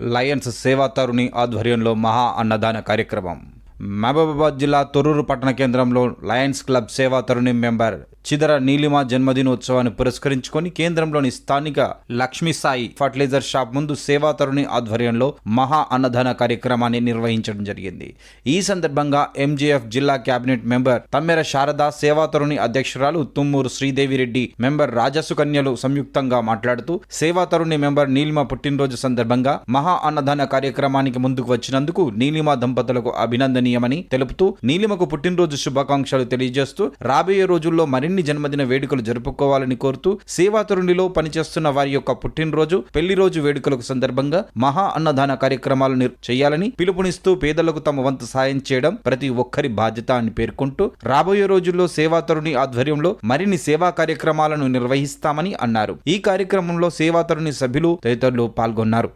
Lions సేవా తరుణి ఆధ్వర్యంలో మహా అన్నదాన కార్యక్రమం. మహబూబాబాద్ జిల్లా తొర్రూరు పట్టణ కేంద్రంలో లయన్స్ క్లబ్ సేవా తరుణి మెంబర్ చిదర నీలిమ జన్మదినోత్సవాన్ని పురస్కరించుకొని కేంద్రంలోని స్థానిక లక్ష్మీ సాయి ఫర్టిలైజర్ షాప్ ముందు సేవా తరుణి ఆధ్వర్యంలో మహా అన్నదాన కార్యక్రమాన్ని నిర్వహించడం జరిగింది. ఈ సందర్భంగా ఎంజీఎఫ్ జిల్లా కేబినెట్ మెంబర్ తమ్మెర శారద సేవాతరుణి అధ్యక్షురాలు తుమ్మూరు శ్రీదేవిరెడ్డి మెంబర్ రాజసుకన్యలు సంయుక్తంగా మాట్లాడుతూ సేవా తరుణి మెంబర్ నీలిమ పుట్టినరోజు సందర్భంగా మహా అన్నదాన కార్యక్రమానికి ముందుకు వచ్చినందుకు నీలిమ దంపతులకు అభినందనీయమని తెలుపుతూ నీలిమకు పుట్టినరోజు శుభాకాంక్షలు తెలియజేస్తూ రాబోయే రోజుల్లో మరిన్ని జన్మదిన వేడుకలు జరుపుకోవాలని కోరుతూ సేవాతరుణిలో పనిచేస్తున్న వారి యొక్క పుట్టినరోజు పెళ్ళి రోజు వేడుకలకు సందర్భంగా మహా అన్నదాన కార్యక్రమాలు చేయాలని పిలుపునిస్తూ పేదలకు తమ వంతు సాయం చేయడం ప్రతి ఒక్కరి బాధ్యత అని పేర్కొంటూ రాబోయే రోజుల్లో సేవాతరుణి ఆధ్వర్యంలో మరిన్ని సేవా కార్యక్రమాలను నిర్వహిస్తామని అన్నారు. ఈ కార్యక్రమంలో సేవా తరుణి సభ్యులు తదితరులు పాల్గొన్నారు.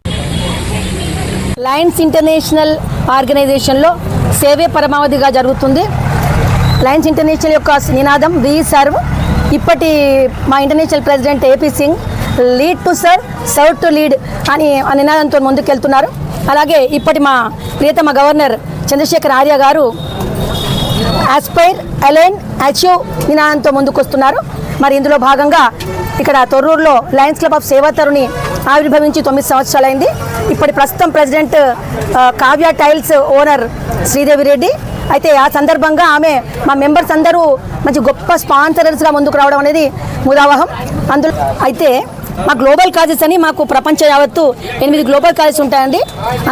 లయన్స్ ఇంటర్నేషనల్ ఆర్గనైజేషన్లో సేవే పరమావధిగా జరుగుతుంది. లయన్స్ ఇంటర్నేషనల్ యొక్క నినాదం వి సర్వ్ ఇప్పటి మా international president AP Singh lead to serve serve to lead అని ఆ నినాదంతో ముందుకెళ్తున్నారు. అలాగే ఇప్పటి మా ప్రియతమ గవర్నర్ చంద్రశేఖర్ ఆర్య గారు ఆస్పైర్ అలైన్ అచీవ్ నినాదంతో ముందుకొస్తున్నారు. మరి ఇందులో భాగంగా ఇక్కడ తొర్రూరులో లయన్స్ క్లబ్ ఆఫ్ సేవాతరుని ఆవిర్భవించి తొమ్మిది సంవత్సరాలైంది. ఇప్పటి ప్రస్తుతం president Kavya tiles owner Sridevi Reddy అయితే ఆ సందర్భంగా ఆమె మా మెంబర్స్ అందరూ మంచి గొప్ప స్పాన్సరర్స్గా ముందుకు రావడం అనేది ముదావహం. అందులో అయితే మా గ్లోబల్ కాజెస్ అని మాకు ప్రపంచ యావత్తు ఎనిమిది గ్లోబల్ కాజెస్ ఉంటాయండి.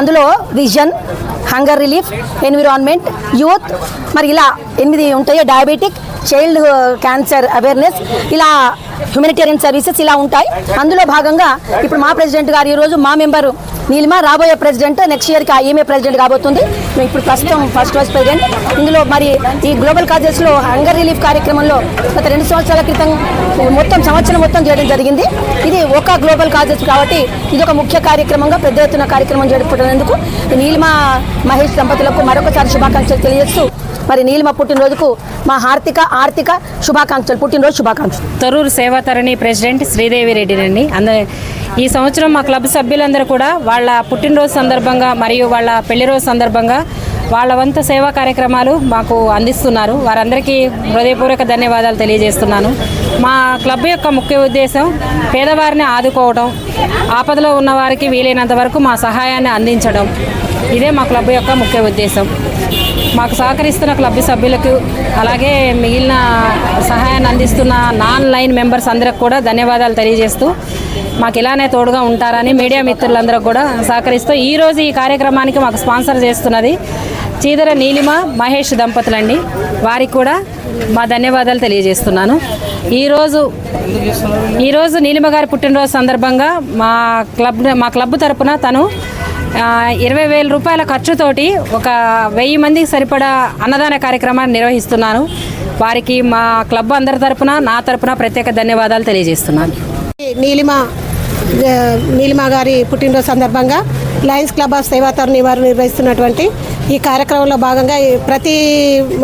అందులో vision hunger relief environment youth మరి ఇలా ఎనిమిది ఉంటాయి. Diabetic child cancer awareness. ఇలా హ్యూమనిటేరియన్ సర్వీసెస్ ఇలా ఉంటాయి. అందులో భాగంగా ఇప్పుడు మా ప్రెసిడెంట్ గారు ఈరోజు మా మెంబరు నీలిమ రాబోయే ప్రెసిడెంట్ నెక్స్ట్ ఇయర్కి ఈమె ప్రెసిడెంట్ కాబోతుంది. ఇప్పుడు ప్రస్తుతం ఫస్ట్ వైస్ ప్రెసిడెంట్ ఇందులో మరి ఈ గ్లోబల్ కాజెస్లో హంగర్ రిలీఫ్ కార్యక్రమంలో గత రెండు సంవత్సరాల క్రితం మొత్తం సంవత్సరం మొత్తం చేయడం జరిగింది. ఇది ఒక గ్లోబల్ కాజెస్ కాబట్టి ఇది ఒక ముఖ్య కార్యక్రమంగా పెద్ద ఎత్తున కార్యక్రమం జరుపుకున్నందుకు నీలిమ మహేష్ దంపతులకు మరొకసారి శుభాకాంక్షలు తెలియజేస్తూ మరి నీలిమ పుట్టినరోజుకు మా హార్దిక ఆర్థిక శుభాకాంక్షలు. పుట్టినరోజు శుభాకాంక్షలు. తరూరు సేవాతరణి ప్రెసిడెంట్ శ్రీదేవి రెడ్డినండి. అందరి ఈ సంవత్సరం మా క్లబ్ సభ్యులందరూ కూడా వాళ్ళ పుట్టినరోజు సందర్భంగా మరియు వాళ్ళ పెళ్ళి రోజు సందర్భంగా వాళ్ళ వంతు సేవా కార్యక్రమాలు మాకు అందిస్తున్నారు. వారందరికీ హృదయపూర్వక ధన్యవాదాలు తెలియజేస్తున్నాను. మా క్లబ్ యొక్క ముఖ్య ఉద్దేశం పేదవారిని ఆదుకోవడం ఆపదలో ఉన్న వారికి వీలైనంత వరకు మా సహాయాన్ని అందించడం. ఇదే మా క్లబ్ యొక్క ముఖ్య ఉద్దేశం. మాకు సహకరిస్తున్న క్లబ్ సభ్యులకు అలాగే మిగిలిన సహాయాన్ని అందిస్తున్న నాన్ లైన్ మెంబర్స్ అందరికి కూడా ధన్యవాదాలు తెలియజేస్తూ మాకు ఇలానే తోడుగా ఉంటారని మీడియా మిత్రులందరూ కూడా సహకరిస్తూ ఈరోజు ఈ కార్యక్రమానికి మాకు స్పాన్సర్ చేస్తున్నది చీదర నీలిమ మహేష్ దంపతులండి. వారికి కూడా మా ధన్యవాదాలు తెలియజేస్తున్నాను. ఈరోజు ఈరోజు నీలిమ గారి పుట్టినరోజు సందర్భంగా మా క్లబ్ మా క్లబ్ తరపున తను ఇరవై వేల రూపాయల ఖర్చుతోటి ఒక వెయ్యి మందికి సరిపడా అన్నదాన కార్యక్రమాన్ని నిర్వహిస్తున్నాను. వారికి మా క్లబ్ అందరి తరపున నా తరపున ప్రత్యేక ధన్యవాదాలు తెలియజేస్తున్నాను. నీలిమ నీలిమ గారి పుట్టినరోజు సందర్భంగా లయన్స్ క్లబ్ ఆఫ్ సేవాతరుని వారు నిర్వహిస్తున్నటువంటి ఈ కార్యక్రమంలో భాగంగా ప్రతి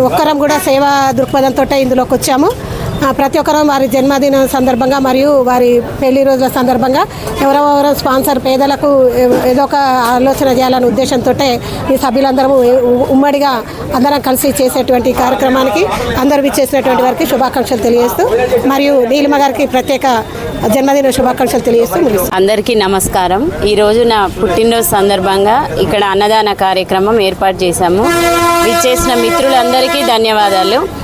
ఒక్కరం కూడా సేవా దృక్పథంతో ఇందులోకి వచ్చాము. ప్రతి ఒక్కరూ వారి జన్మదిన సందర్భంగా మరియు వారి పెళ్ళి రోజుల సందర్భంగా ఎవరెవరో స్పాన్సర్ పేదలకు ఏదో ఒక ఆలోచన చేయాలనే ఉద్దేశంతో ఈ సభ్యులందరము ఉమ్మడిగా అందరం కలిసి చేసేటువంటి కార్యక్రమానికి అందరూ విచ్చేసినటువంటి వారికి శుభాకాంక్షలు తెలియజేస్తూ మరియు నీలిమ గారికి ప్రత్యేక జన్మదిన శుభాకాంక్షలు తెలియజేస్తూ అందరికీ నమస్కారం. ఈరోజు నా పుట్టినరోజు సందర్భంగా ఇక్కడ అన్నదాన కార్యక్రమం ఏర్పాటు చేశాము. విచ్చేసిన మిత్రులందరికీ ధన్యవాదాలు.